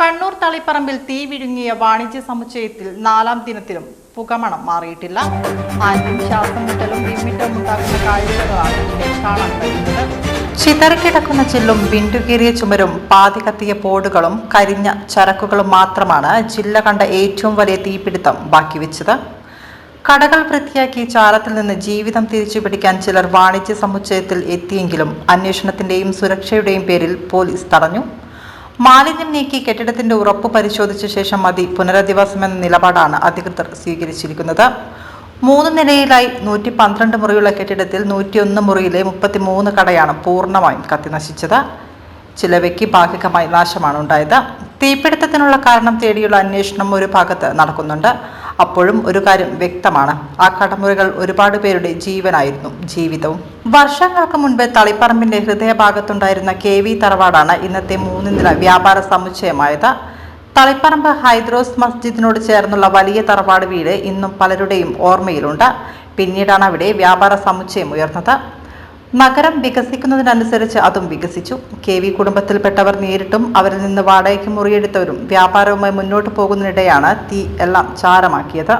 കണ്ണൂർ തളിപ്പറമ്പിൽ തീ വിഴുങ്ങിയ വാണിജ്യ സമുച്ചയത്തിൽ നാലാം ദിനത്തിലും പുകമണം മാറിയിട്ടില്ല. ആദ്യം ശ്വാസം മുട്ടലും വിമ്മിട്ടും ഉണ്ടാകുന്ന കാഴ്ചകളാണ് ചിതറിക്കിടക്കുന്ന ചില്ലും വിണ്ടുകീറിയ ചുമരും പാതി കത്തിയ പോടുകളും കരിഞ്ഞ ചരക്കുകളും മാത്രമാണ് ജില്ല കണ്ട ഏറ്റവും വലിയ തീപിടുത്തം ബാക്കി വെച്ചത് കടകൾ വൃത്തിയാക്കി ചാലത്തിൽ നിന്ന് ജീവിതം തിരിച്ചു പിടിക്കാൻ ചിലർ വാണിജ്യ സമുച്ചയത്തിൽ എത്തിയെങ്കിലും അന്വേഷണത്തിന്റെയും സുരക്ഷയുടെയും പേരിൽ പോലീസ് തടഞ്ഞു. മാലിന്യം നീക്കി കെട്ടിടത്തിന്റെ ഉറപ്പ് പരിശോധിച്ച ശേഷം മതി. പുനരധിവാസം എന്ന നിലപാടാണ് അധികൃതർ സ്വീകരിച്ചിരിക്കുന്നത്. മൂന്ന് നിലയിലായി നൂറ്റി പന്ത്രണ്ട് മുറിയുള്ള കെട്ടിടത്തിൽ നൂറ്റിയൊന്ന് മുറിയിലെ മുപ്പത്തിമൂന്ന് കടയാണ് പൂർണമായും കത്തിനശിച്ചത്. ചിലവയ്ക്ക് ഭാഗികമായി നാശമാണ് ഉണ്ടായത്. തീപിടുത്തത്തിനുള്ള കാരണം തേടിയുള്ള അന്വേഷണം ഒരു ഭാഗത്ത് നടക്കുന്നുണ്ട്. അപ്പോഴും ഒരു കാര്യം വ്യക്തമാണ്. ആ കടമുറികൾ ഒരുപാട് പേരുടെ ജീവനായിരുന്നു ജീവിതവും. വർഷങ്ങൾക്ക് മുൻപ് തളിപ്പറമ്പിന്റെ ഹൃദയഭാഗത്തുണ്ടായിരുന്ന കെ വി തറവാടാണ് ഇന്നത്തെ മൂന്ന് വ്യാപാര സമുച്ചയമായത്. തളിപ്പറമ്പ് ഹൈദ്രോസ് മസ്ജിദിനോട് ചേർന്നുള്ള വലിയ തറവാട് വീട് ഇന്നും പലരുടെയും ഓർമ്മയിലുണ്ട്. പിന്നീടാണ് അവിടെ വ്യാപാര സമുച്ചയം ഉയർന്നത്. നഗരം വികസിക്കുന്നതിനനുസരിച്ച് അതും വികസിച്ചു. കെ വി കുടുംബത്തിൽപ്പെട്ടവർ നേരിട്ടും അവരിൽ നിന്ന് വാടകയ്ക്ക് മുറിയെടുത്തവരും വ്യാപാരവുമായി മുന്നോട്ട് പോകുന്നതിനിടെയാണ് തീ എല്ലാം ചാരമാക്കിയത്.